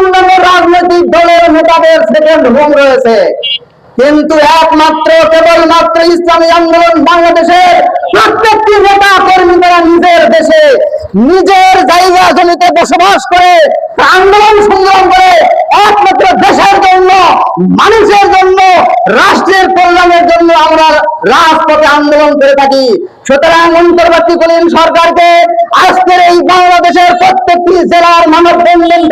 অন্যান্য রাজনৈতিক দলের নেতাদের সেকেন্ড হোম রয়েছে। কিন্তু একমাত্র, কেবলমাত্র ইসলামী আন্দোলন বাংলাদেশের প্রত্যেকটি নেতা কর্মী তারা নিজের দেশে, নিজের জায়গা জমিতে বসবাস করে আন্দোলন সংগ্রাম করে একমাত্র দেশের জন্য, মানুষের জন্য, রাষ্ট্রের কল্যাণের জন্য আমরা রাজপথে আন্দোলন করে থাকি। সুতরাং অন্তর্বর্তীকালীন সরকারকে আজকের এই বাংলাদেশের প্রত্যেকটি জেলার মানব বন্ধন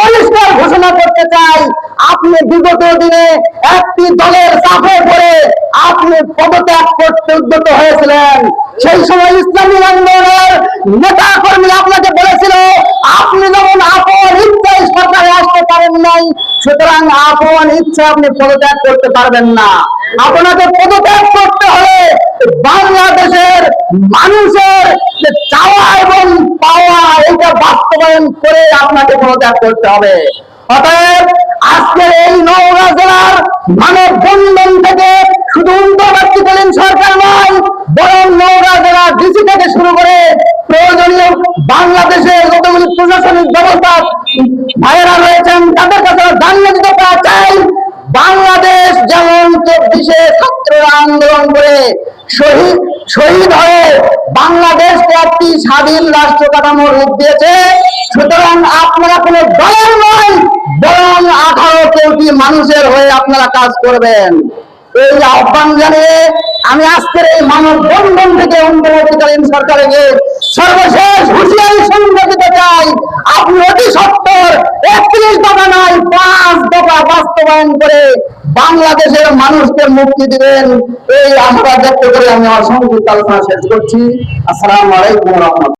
পরিষ্কার ঘোষণা করতে চাই, আপনি বিগত দিনে একটি দলের চাপে পড়ে আপনি পদত্যাগ করতে উদ্যত হয়েছিলেন। সেই সময় ইসলামী আন্দোলনের নেতা কর্মী আপনাকে বলেছিল, আপনি যেমন আপন ইচ্ছায় সরকারে আসতে পারেন নাই, সুতরাং আপন ইচ্ছা আপনি পদত্যাগ করতে পারবেন না। আপনাকে পদত্যাগ করতে হলে বাংলাদেশের মানুষের চাওয়া বাস্তবায়ন করে আপনাকে পদত্যাগ করতে হবে। অতএব আজকের এই নওগাঁ জেলার মানব বন্ধন থেকে শুধু অন্তর্বর্তীকালীন সরকার নয়, বরং নওগাঁ জেলার ডিসি থেকে শুরু করে প্রয়োজনীয় বাংলাদেশের যতগুলি প্রশাসনিক ব্যবস্থা ভাইয়েরা রয়েছেন, তাদের কাছে জানিয়ে দিতে চাই, বাংলাদেশ যেমন চব্বিশে ছাত্ররা আন্দোলন করে শহীদ শহীদ হয়ে বাংলাদেশকে একটি স্বাধীন রাষ্ট্র কাঠামোর রূপ দিয়েছে কোনো দলের নয়, বরং আঠারো কোটি মানুষের হয়ে আপনারা কাজ করবেন। এই আহ্বান জানিয়ে আমি আজকের এই মানব বন্ধন থেকে অন্তর্বর্তীকালীন সরকারকে সর্বশেষ হুঁশিয়ারি সঙ্গে দিতে চাই। আপনি অতি সত্তর, একত্রিশ দফা নয়, পাঁচ দফা বাস্তবায়ন করে বাংলাদেশের মানুষকে মুক্তি দিবেন। এই আশা ব্যক্ত করে আমি আমার সংযুক্ত আলোচনা শেষ করছি। আসসালামু আলাইকুম রহমতুল্লাহ।